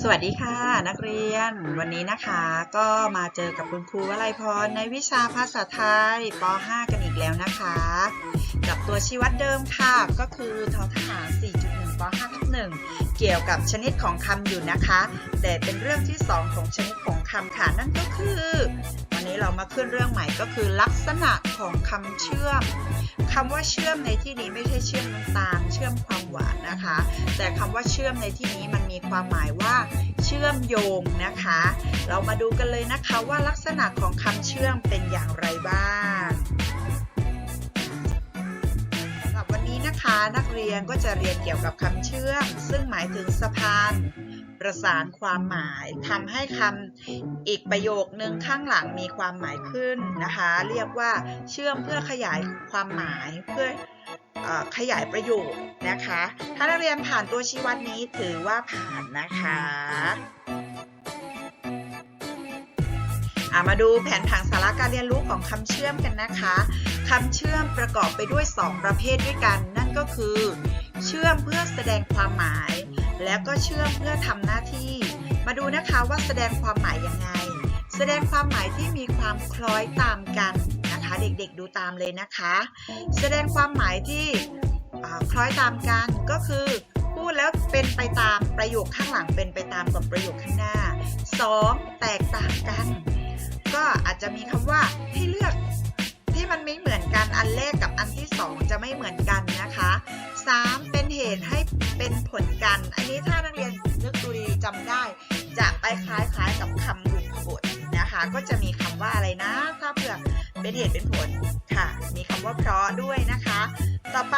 สวัสดีค่ะนักเรียน วันนี้นะคะก็มาเจอกับคุณครูวลัยพรในวิชาภาษาไทยป .5 กันอีกแล้วนะคะ กับตัวชี้วัดเดิมค่ะ ก็คือทอทหาร4.1 ป .5 ทับ1เกี่ยวกับชนิดของคำอยู่นะคะ แต่เป็นเรื่องที่ 2 ของชนิดของคำค่ะนั่นก็คือ วันนี้เรามาขึ้นเรื่องใหม่ก็คือลักษณะของคำเชื่อมคำว่าเชื่อมในที่นี้ไม่ใช่เชื่อมน้ำตาลเชื่อมความหวานนะคะ แต่คำว่าเชื่อมในที่นี้มันมีความหมายว่าเชื่อมโยงนะคะ เรามาดูกันเลยนะคะว่าลักษณะของคำเชื่อมเป็นอย่างไรบ้าง นะคะนักเรียนก็จะเรียนเกี่ยวกับคำเชื่อม ซึ่งหมายถึงสะพานประสานความหมายทำให้คำอีกประโยคนึงข้างหลังมีความหมายขึ้นนะคะ เรียกว่าเชื่อมเพื่อขยายความหมายเพื่อขยายประโยคนะคะ ถ้านักเรียนผ่านตัวชี้วัดนี้ถือว่าผ่านนะคะ มาดูแผนผังสาระการเรียนรู้ของคำเชื่อมกันนะคะคำเชื่อมประกอบไปด้วย 2 ประเภทด้วยกัน นั่นก็คือ เชื่อมเพื่อแสดงความหมาย แล้วก็เชื่อมเพื่อทำหน้าที่ มาดูนะคะว่าแสดงความหมายยังไง แสดงความหมายที่มีความคล้อยตามกันนะคะเด็กๆดูตามเลยนะคะ แสดงความหมายที่คล้อยตามกันก็คือพูดแล้วเป็นไปตามประโยคข้างหลังเป็นไปตามกับประโยคข้างหน้า 2. แตกต่างกัน ก็อาจจะมีคำว่าให้เลือกที่มันไม่เหมือนกันอันแรกกับอันที่ 2 จะไม่เหมือนกันนะคะ 3. เป็นเหตุให้เป็นผลกัน อันนี้ถ้านักเรียนนึกดูดีจำได้ จะไปคล้ายๆกับคำบุพบทนะคะ ก็จะมีคำว่าอะไรนะ ถ้าเผื่อเป็นเหตุเป็นผลค่ะ มีคำว่าเพราะด้วยนะคะ ต่อไป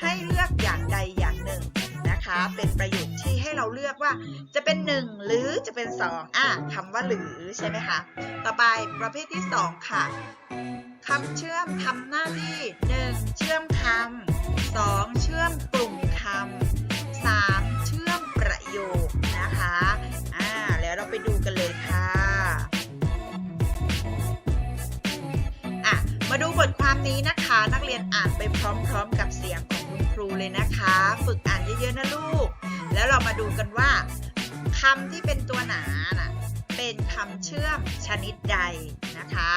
ให้เลือกอย่างใดอย่างหนึ่ง เป็นประโยคที่ให้เราเลือกว่าจะเป็น 1 หรือจะเป็น 2อะคำว่าหรือใช่ไหมคะ ต่อไปประเภทที่ 2 ค่ะคำเชื่อมทำหน้าที่ 1. เชื่อมคำ 2. เชื่อมกลุ่ม มาดูบทความนี้นะคะ นักเรียนอ่านไปพร้อมๆ กับเสียงของคุณครูเลยนะคะ ฝึกอ่านเยอะๆนะลูก แล้วเรามาดูกันว่าคำที่เป็นตัวหนาน่ะเป็นคำเชื่อมชนิดใดนะคะ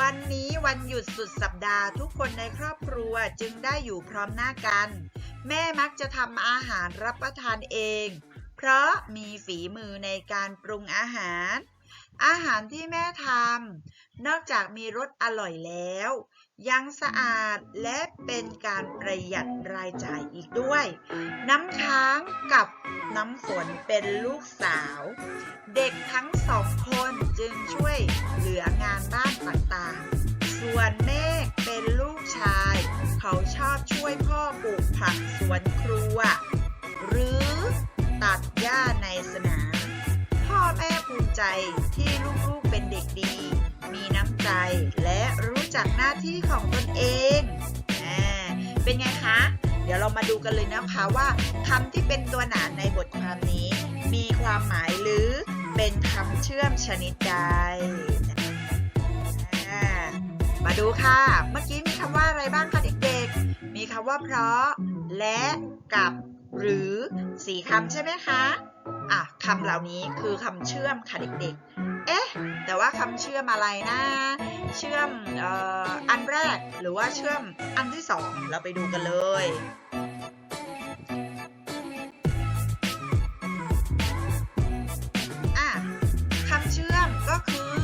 วันนี้วันหยุดสุดสัปดาห์ทุกคนในครอบครัวจึงได้อยู่พร้อมหน้ากัน แม่มักจะทำอาหารรับประทานเอง เพราะมีฝีมือในการปรุงอาหาร อาหารที่แม่ทำนอกจากมีรสอร่อยแล้ว ยังสะอาดและเป็นการประหยัดรายจ่ายอีกด้วย น้ำค้างกับน้ำฝนเป็นลูกสาว เด็กทั้งสองคนจึงช่วยเหลืองานบ้านต่างๆ ส่วนเมฆเป็นลูกชาย เขาชอบช่วยพ่อปลูกผักสวนครัว หรือตัดหญ้าในสนามพ่อแม่ภูมิใจ และรู้จักหน้าที่ของตนเองอ่าเป็นไงคะ เดี๋ยวเรามาดูกันเลยนะคะว่าคำที่เป็นตัวหนานในบทความนี้ มีความหมายหรือเป็นคำเชื่อมชนิดใดอ่ามาดูค่ะ เมื่อกี้มีคำว่าอะไรบ้างคะเด็กๆ มีคำว่าเพราะ และกับ หรือสี่คำใช่ไหมคะ อะคำเหล่านี้คือคำเชื่อมค่ะเด็กๆ เอ๊ะ แต่ว่าคำเชื่อมอะไรนะ เชื่อมอออันแรกหรือว่าเชื่อมอันที่สองเราไปดูกันเลยอะคำเชื่อมก็คือ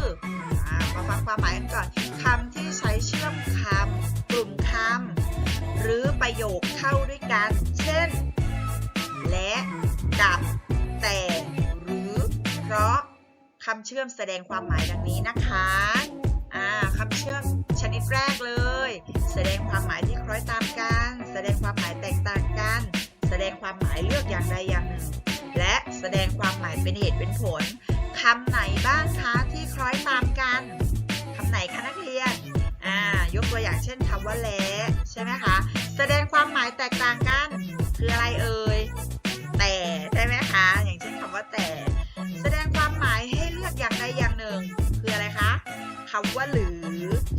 อมาฟังความหมายกันก่อนคำที่ใช้เชื่อมคำกลุ่มคำหรือประโยคเข้าด้วยกัน เช่น และกับ เพราะคำเชื่อมแสดงความหมายดังนี้นะคะอ่าคำเชื่อมชนิดแรกเลย แสดงความหมายที่คล้อยตามกัน แสดงความหมายแตกต่างกัน แสดงความหมายเลือกอย่างใดอย่างหนึ่ง และแสดงความหมายเป็นเหตุเป็นผลคำไหนบ้างคะที่คล้อยตามกันคำไหนคะนักเรียนอ่ายกตัวอย่างเช่นคำว่าและใช่ไหมคะ แสดงความหมายแตกต่างกัน คืออะไรเอ่ย คำว่าหรือ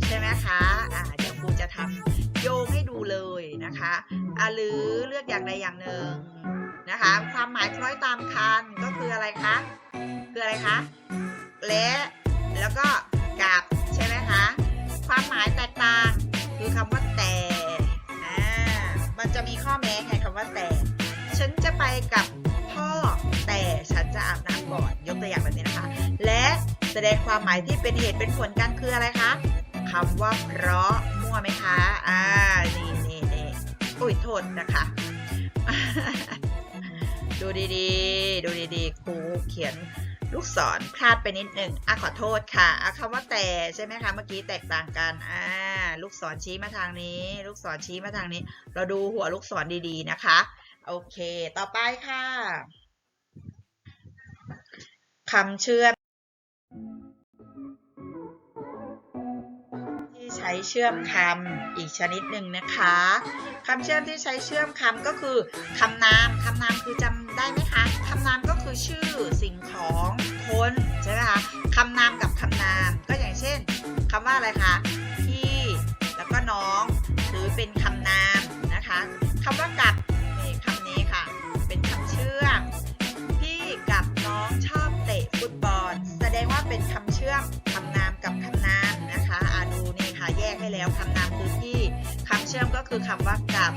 ใช่ไหมคะอ่าเดี๋ยวครูจะทำโยงให้ดูเลยนะคะอ่าหรือเลือกอย่างใดอย่างหนึ่งนะคะ ความหมายคล้อยตามคันก็คืออะไรคะคืออะไรคะและแล้วก็กับใช่ไหมคะความหมายแตกต่างคือคำว่าแต่อ่ามันจะมีข้อแม้ไงคำว่าแต่ ฉันจะไปกับพ่อแต่ฉันจะอาบน้ำก่อนยกตัวอย่างแบบนี้นะคะ แสดงความหมายที่เป็นเหตุเป็นผลกันคืออะไรคะคำว่าเพราะมั่วไหมคะ อ่า นี่นี่นี่อุ้ยโทษนะคะ ดูดีๆ ดูดีๆ ครูเขียนลูกศรพลาดไปนิดหนึ่งอะขอโทษค่ะอะคำว่าแต่ใช่ไหมคะ เมื่อกี้แตกต่างกัน อ่า ลูกศรชี้มาทางนี้ ลูกศรชี้มาทางนี้ เราดูหัวลูกศรดีๆ นะคะ โอเค ต่อไปค่ะ คำเชื่อม ใช้เชื่อมคำอีกชนิดหนึ่งนะคะคำเชื่อมที่ใช้เชื่อมคำก็คือคำนามคำนามคือจำได้ไหมคะคำนามก็คือชื่อสิ่งของคนใช่ไหมคะคำนามกับคำนามก็อย่างเช่นคำว่าอะไรคะ แล้วคำนามคือพี่คำเชื่อมก็คือคำว่ากับ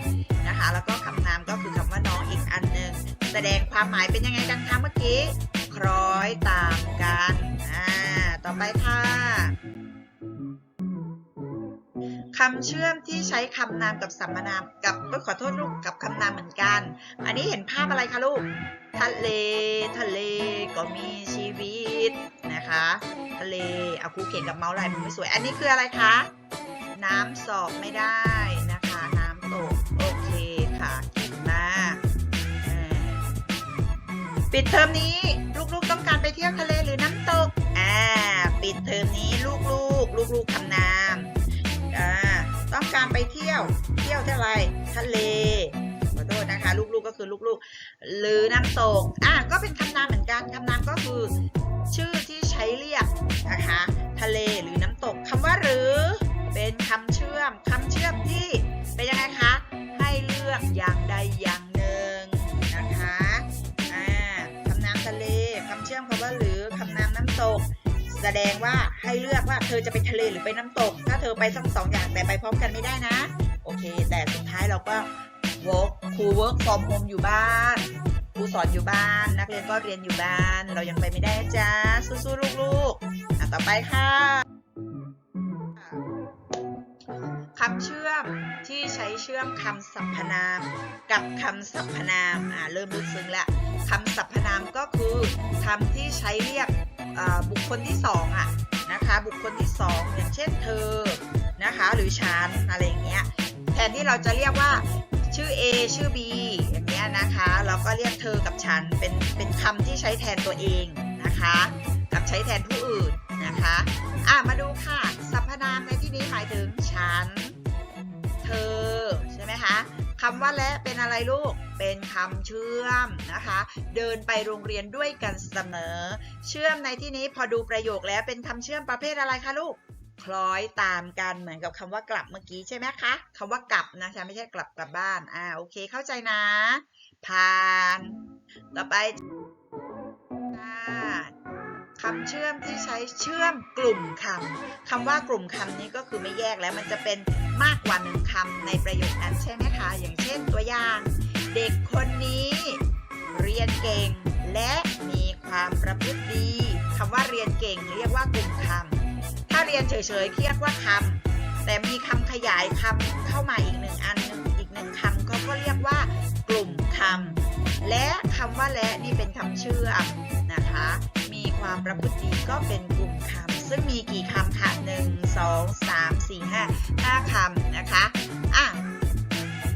นะคะ แล้วก็คำนามก็คือคำว่าน้องอีกอันหนึ่งแสดงความหมายเป็นยังไงกันคะเมื่อกี้ คล้อยตามกันอ่าต่อไปค่ะคำเชื่อมที่ใช้คำนามกับสัมมนามกับก็ขอโทษลูกกับคำนามเหมือนกัน อันนี้เห็นภาพอะไรคะลูก ทะเล ทะเลก็มีชีวิตนะคะ ทะเลเอาครูเขียนกับเมาส์ลายมันไม่สวย อันนี้คืออะไรคะ น้ำสอบไม่ได้นะคะ น้ำตก โอเคค่ะเก่งมากปิดเทอมนี้ลูกๆต้องการไปเที่ยวทะเลหรือน้ำตกอ่าปิดเทอมนี้ลูกๆ ลูกๆคำนามอ่าต้องการไปเที่ยวเที่ยวเท่าไรทะเลขอโทษนะคะ ลูกๆก็คือลูกๆ หรือน้ำตกอะก็เป็นคำนามเหมือนกันคำนามก็คือ ชื่อที่ใช้เรียกนะคะ ทะเลหรือน้ำตกคำว่าหรือ เป็นคำเชื่อมคำเชื่อมที่เป็นยังไงคะ ให้เลือกอย่างใดอย่างหนึ่งนะคะอ่าคำนามทะเลคำเชื่อมคำว่าหรือคำนามน้ำตก แสดงว่าให้เลือกว่าเธอจะไปทะเลหรือไปน้ำตก ถ้าเธอไปทั้งสองอย่างแต่ไปพร้อมกันไม่ได้นะ โอเค แต่สุดท้ายเราก็ work ครู work from home อยู่บ้านครูสอนอยู่บ้าน นักเรียนก็เรียนอยู่บ้าน เรายังไปไม่ได้จ้าสู้ๆลูกๆอะต่อไปค่ะ คำเชื่อมที่ใช้เชื่อมคำสรรพนาม กับคำสรรพนามอ่าเริ่มลึกซึ้งแล้วคำสรรพนามก็คือคำที่ใช้เรียกบุคคลที่สองอะนะคะบุคคลที่สองอย่างเช่นเธอนะคะหรือฉันอะไรอย่างเงี้ยแทนที่เราจะเรียกว่าชื่อ A ชื่อ B อย่างเงี้ยนะคะ เราก็เรียกเธอกับฉันเป็นเป็นคำที่ใช้แทนตัวเองนะคะ กับใช้แทนผู้อื่นนะคะ อะมาดูค่ะ รรพนามในที่นี้หมายถึงฉัน เธอ ใช่ไหมคะคำว่าและเป็นอะไรลูก เป็นคำเชื่อมนะคะ เดินไปโรงเรียนด้วยกันเสมอ เชื่อมในที่นี้พอดูประโยคแล้วเป็นคำเชื่อมประเภทอะไรคะลูก คล้อยตามกันเหมือนกับคำว่ากลับเมื่อกี้ใช่ไหมคะคำว่ากลับนะคะไม่ใช่กลับกลับบ้าน อ่าโอเคเข้าใจนะ ผ่าน ต่อไป คำเชื่อมที่ใช้เชื่อมกลุ่มคำคำว่ากลุ่มคำนี้ก็คือไม่แยกแล้วมันจะเป็นมากกว่าหนึ่งคำในประโยคนั้นใช่ไหมคะ อย่างเช่นตัวอย่าง เด็กคนนี้ เรียนเก่ง และมีความประพฤติดีคำว่าเรียนเก่งเรียกว่ากลุ่มคำถ้าเรียนเฉยๆเรียกว่าคำแต่มีคำขยายคำเข้ามาอีกหนึ่งอันหนึ่งอีกหนึ่งคำก็ก็เรียกว่ากลุ่มคำและคำว่าและนี่เป็นคำเชื่อมนะคะ มีความประพฤติดีก็เป็นกลุ่มคำซึ่งมีกี่คำคะหนึ่งสองสามสี่ห้าห้าคำนะคะอะ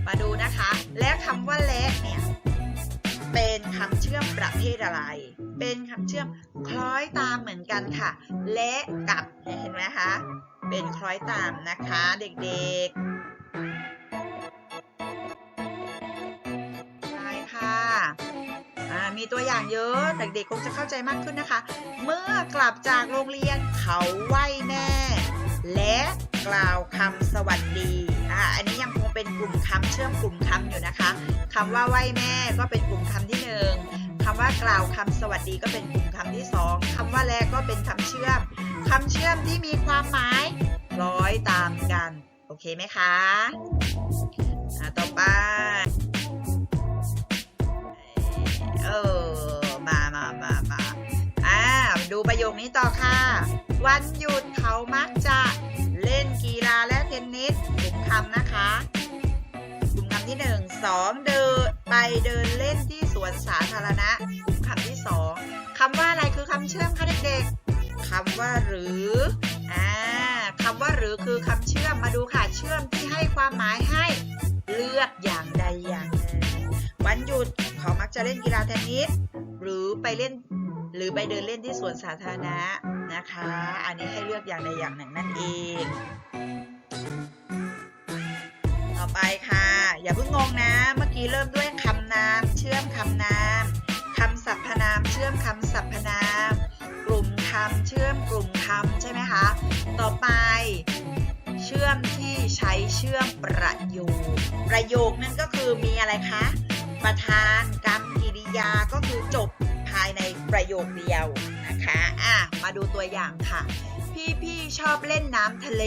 มาดูนะคะ และคำว่าและเนี่ยเป็นคำเชื่อมประเภทอะไร เป็นคำเชื่อมคล้อยตามเหมือนกันค่ะ และกับเห็นไหมคะ เป็นคล้อยตามนะคะ เด็กๆ มีตัวอย่างเยอะเด็กๆคงจะเข้าใจมากขึ้นนะคะ เมื่อกลับจากโรงเรียนเขาไหว้แม่ และกล่าวคำสวัสดีอ่าอันนี้ยังคงเป็นกลุ่มคำเชื่อมกลุ่มคำอยู่นะคะคำว่าไหว้แม่ก็เป็นกลุ่มคำที่หนึ่งคำว่ากล่าวคำสวัสดีก็เป็นกลุ่มคำที่สองคำว่าแลก็เป็นคำเชื่อมคำเชื่อมที่มีความหมายร้อยตามกัน โอเคไหมคะ อะต่อไป ดูประโยคนี้ต่อค่ะ วันหยุดเขามักจะเล่นกีฬาและเทนนิสกลุ่มคำนะคะกลุ่มคำที่หนึ่งสองเดินไปเดินเล่นที่สวนสาธารณะกลุ่มคำที่สองคำว่าอะไรคือคำเชื่อมคะเด็กๆคำว่าหรืออ่าคำว่าหรือคือคำเชื่อมมาดูค่ะเชื่อมที่ให้ความหมายให้เลือกอย่างใดอย่างหนึ่งวันหยุดเขามักจะเล่นกีฬาเทนนิสหรือไปเล่น หรือไปเดินเล่นที่สวนสาธารณะนะคะ อันนี้ให้เลือกอย่างใดอย่างหนึ่งนั่นเอง ต่อไปค่ะ อย่าเพิ่งงงนะ เมื่อกี้เริ่มด้วยคำนาม เชื่อมคำนามคำสรรพนาม เชื่อมคำสรรพนาม กลุ่มคำเชื่อมกลุ่มคำใช่ไหมคะ ต่อไปเชื่อมที่ใช้เชื่อมประโยค ประโยคนั่นก็คือมีอะไรคะ ประธานกรรมกิริยาก็คือจบ ประโยคเดียวนะคะอะมาดูตัวอย่างค่ะ พี่พี่ชอบเล่นน้ำทะเล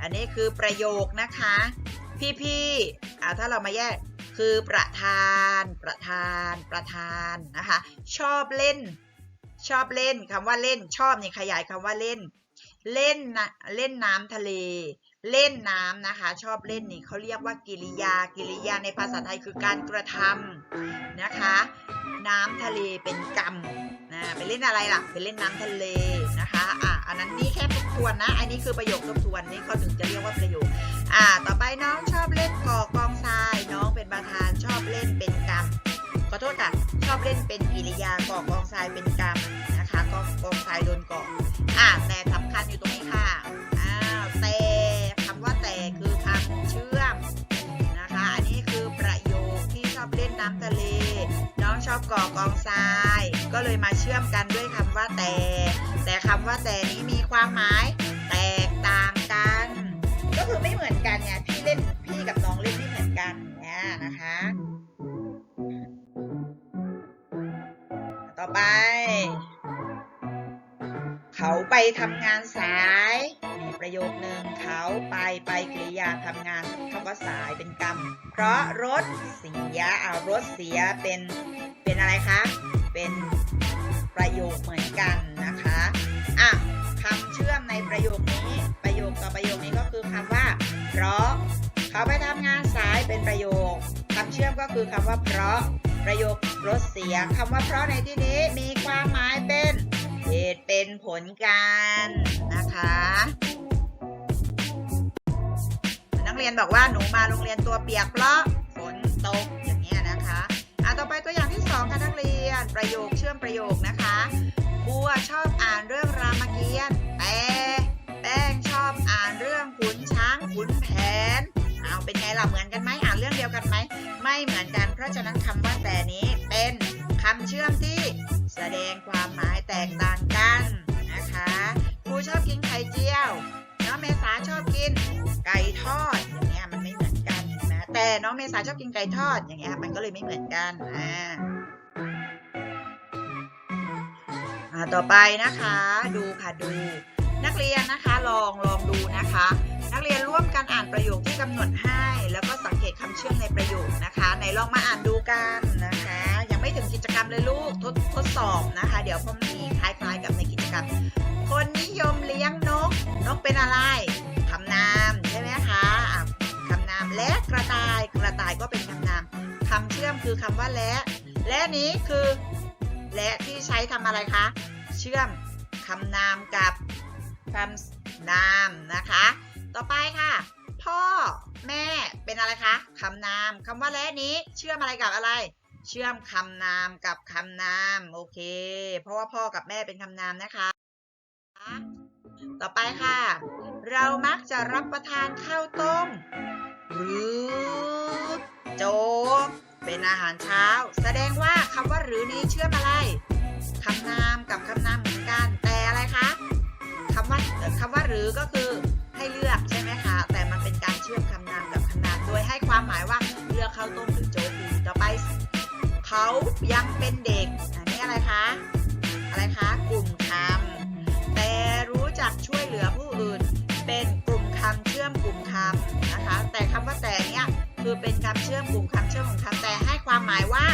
อันนี้คือประโยคนะคะ พี่พี่อะถ้าเรามาแยกคือประธานประธานประธานนะคะ ชอบเล่น ชอบเล่นคำว่าเล่นชอบนี่ขยายคำว่าเล่น เล่นนะเล่นน้ำทะเล เล่นน้ำนะคะ ชอบเล่นนี่เขาเรียกว่ากิริยา กิริยาในภาษาไทยคือการกระทำนะคะ น้ำทะเลเป็นกรรมนะไปเล่นอะไรล่ะไปเล่นน้ำทะเลนะคะอะอันนั้นนี่แค่ทบทวนนะ อันนี้คือประโยคทบทวนนี่เขาถึงจะเรียกว่าประโยคอ่าต่อไปน้องชอบเล่นก่อกองทราย น้องเป็นประธานชอบเล่นเป็นกรรมขอโทษค่ะชอบเล่นเป็นกิริยาก่อกองทรายเป็นกรรมนะคะกองกองทรายโดนก่ออ่าแต่สำคัญอยู่ตรงนี้ค่ะ อบก่อกองทราย ก็เลยมาเชื่อมกันด้วยคำว่าแต่ แต่คำว่าแต่นี้มีความหมาย แตกต่างกัน ก็คือไม่เหมือนกันไงพี่เล่นพี่กับน้องเล่นไม่เหมือนกันเนี่ยนะคะ ต่อไป เขาไปทำงานสาย ประโยคหนึ่งเขาไปไปกริยาทำงานคำว่าสายเป็นกรรม เพราะรถเสียเอารถเสียเป็นเป็นอะไรคะเป็นประโยคเหมือนกันนะคะอะคำเชื่อมในประโยคนี้ประโยคต่อประโยคนี้ก็คือคำว่า เพราะ เขาไปทำงานสายเป็นประโยคคำเชื่อมก็คือคำว่า เพราะประโยครถเสียคำว่าเพราะในที่นี้มีความหมายเป็นเหตุเป็นผลกันนะคะ เรียนบอกว่าหนูมาโรงเรียนตัวเปียกเพราะฝนตกอย่างเงี้ยนะคะอะต่อไปตัวอย่างที่สองค่ะนักเรียนประโยคเชื่อมประโยคนะคะบัวชอบอ่านเรื่องรามเกียรติ์แต่แป้งชอบอ่านเรื่องขุนช้างขุนแผนเอาเป็นไงล่ะเหมือนกันไหมอ่านเรื่องเดียวกันไหมไม่เหมือนกัน เพราะฉะนั้นคำว่าแต่นี้เป็นคำเชื่อมที่แสดงความหมายแตกต่างกันนะคะครูชอบกินไข่เจียว เมษาชอบกินไก่ทอดอย่างเงี้ยมันไม่เหมือนกันนะแต่น้องเมษาชอบกินไก่ทอดอย่างเงี้ยมันก็เลยไม่เหมือนกันอ่าต่อไปนะคะ ดูค่ะดู นักเรียนนะคะลองลองดูนะคะ นักเรียนร่วมกันอ่านประโยคที่กำหนดให้ แล้วก็สังเกตคำเชื่อมในประโยคนะคะไหนลองมาอ่านดูกันนะคะ ยังไม่ถึงกิจกรรมเลยลูกทดทดสอบนะคะ เดี๋ยวพ่อมีคล้ายๆกับในกิจกรรม คนนิยมเลี้ยงนก นกเป็นอะไรคำนามใช่ไหมคะอะคำนามและกระต่ายกระต่ายก็เป็นคำนามคำเชื่อมคือคำว่าและ และนี้คือ และที่ใช้ทำอะไรคะ เชื่อมคำนามกับคำนามนะคะ ต่อไปค่ะ พ่อแม่เป็นอะไรคะคำนามคำว่าและนี้เชื่อมอะไรกับอะไรเชื่อมคำนามกับคำนาม โอเค เพราะว่าพ่อกับแม่เป็นคำนามนะคะ ต่อไปค่ะ เรามักจะรับประทานข้าวต้ม หรือโจ๊กเป็นอาหารเช้า แสดงว่าคำว่าหรือนี้เชื่อมอะไรคำนามกับคำนามเหมือนกัน แต่อะไรคะคำว่าคำว่าหรือก็คือให้เลือกใช่ไหมคะ แต่มันเป็นการเชื่อมคำนามกับคำนาม โดยให้ความหมายว่าเลือกข้าวต้มหรือโจ๊กดีต่อไป เขายังเป็นเด็ก คือเป็นคำเชื่อมกลุ่มคำเชื่อมกลุ่มคำแต่ให้ความหมายว่า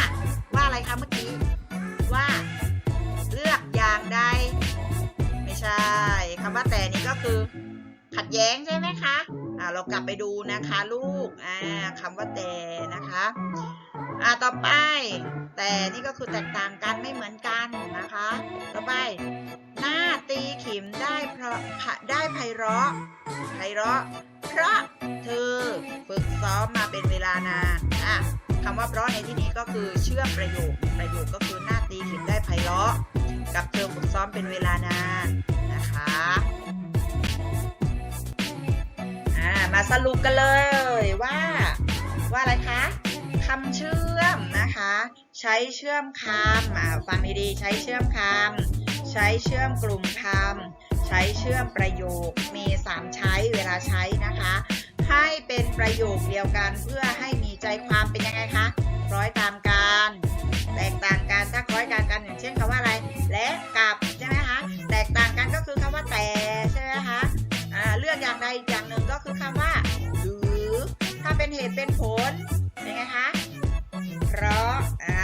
ว่าอะไรคะเมื่อกี้ว่า เลือกอย่างใดไม่ใช่คำว่าแต่นี้ก็คือ ขัดแย้งใช่ไหมคะอ่าเรากลับไปดูนะคะลูกอ่าคำว่าแต่นะคะอ่าต่อไป แต่นี่ก็คือแตกต่างกันไม่เหมือนกันนะคะ ต่อไป หน้าตีขิมได้เพราะได้ไพเราะไพเราะ เพราะเธอฝึกซ้อมมาเป็นเวลานานอะคำว่าเพราะในที่นี้ก็คือเชื่อมประโยค ประโยคก็คือหน้าตีขิมได้ไพเราะ กับเธอฝึกซ้อมเป็นเวลานานนะคะอ่ามาสรุปกันเลยว่าว่าอะไรคะคำเชื่อมนะคะ ใช้เชื่อมคำฟังดีๆใช้เชื่อมคำใช้เชื่อมกลุ่มคำ ใช้เชื่อมประโยคมีสามใช้เวลาใช้นะคะ ให้เป็นประโยคเดียวกันเพื่อให้มีใจความเป็นยังไงคะร้อยตามกันแตกต่างกันถ้าคล้อยกันกันอย่างเช่นคำว่าอะไร และกับใช่ไหมคะแตกต่างกันก็คือคำว่าแต่ใช่ไหมคะอ่าเลือกอย่างใดอย่างหนึ่งก็คือคำว่า หรือถ้าเป็นเหตุเป็นผลเป็นไงคะเพราะอ่า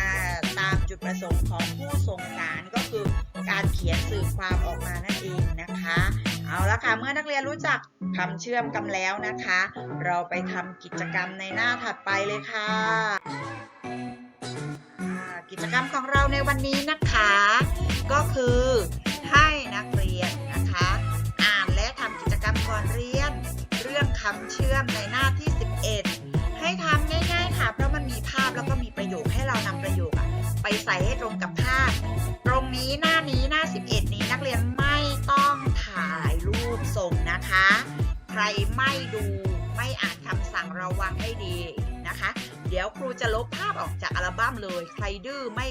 ตามจุดประสงค์ของผู้ส่งสารก็คือการเขียนสื่อความออกมานั่น เองนะเอาละค่ะ เมื่อนักเรียนรู้จักคำเชื่อมกันแล้วนะคะ เราไปทำกิจกรรมในหน้าถัดไปเลยค่ะ กิจกรรมของเราในวันนี้นะคะ ก็คือให้นักเรียนนะคะ อ่านและทำกิจกรรมก่อนเรียน เรื่องคำเชื่อมในหน้าที่ 11 ให้ทำง่ายๆค่ะ เพราะมันมีภาพแล้วก็มีประโยคให้เรานำประโยคไปใส่ให้ตรงกับภาพ ตรงนี้หน้านี้หน้า 11 นี้นักเรียน ส่งนะคะ ใครไม่ดูไม่อ่านคำสั่งระวังให้ดีนะคะ เดี๋ยวครูจะลบภาพออกจากอัลบั้มเลย ใครดื้อไม่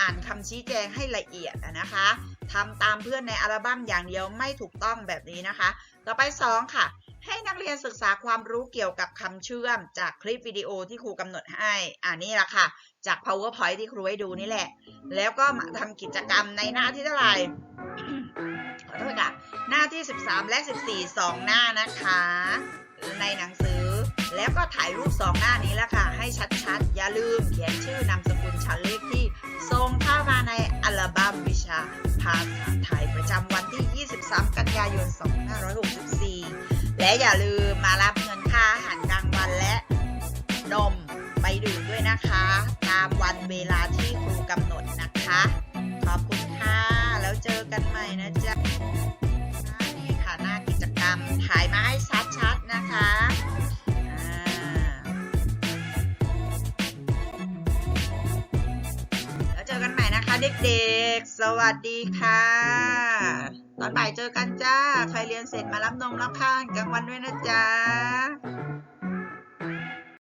อ่านคำชี้แจงให้ละเอียดนะคะทำตามเพื่อนในอัลบั้มอย่างเดียวไม่ถูกต้องแบบนี้นะคะ ต่อไป 2 ค่ะ ให้นักเรียนศึกษาความรู้เกี่ยวกับคำเชื่อม จากคลิปวิดีโอที่ครูกำหนดให้อ่านี่แหละค่ะ จาก powerpoint ที่ครูให้ดูนี่แหละ แล้วก็มาทำกิจกรรมในหน้าที่เท่าไหร่ โทษค่ะ หน้าที่ 13 และ 14 2 หน้านะคะ ในหนังสือ แล้วก็ถ่ายรูป 2 หน้านี้แล้วค่ะ ให้ชัดๆ อย่าลืมเขียนชื่อนามสกุลชั้นเลขที่ส่งเข้ามาในอัลบั้มวิชาภาษาไทยประจำวันที่ 23 กันยายน 2564 และอย่าลืมมารับเงินค่าอาหารกลางวันและนมไปดื่มด้วยนะคะ ตามวันเวลาที่ เด็กๆ สวัสดีค่ะ ตอนบ่ายเจอกันจ้า ใครเรียนเสร็จมารับนมรับข้าวกลางวันด้วยนะจ๊ะ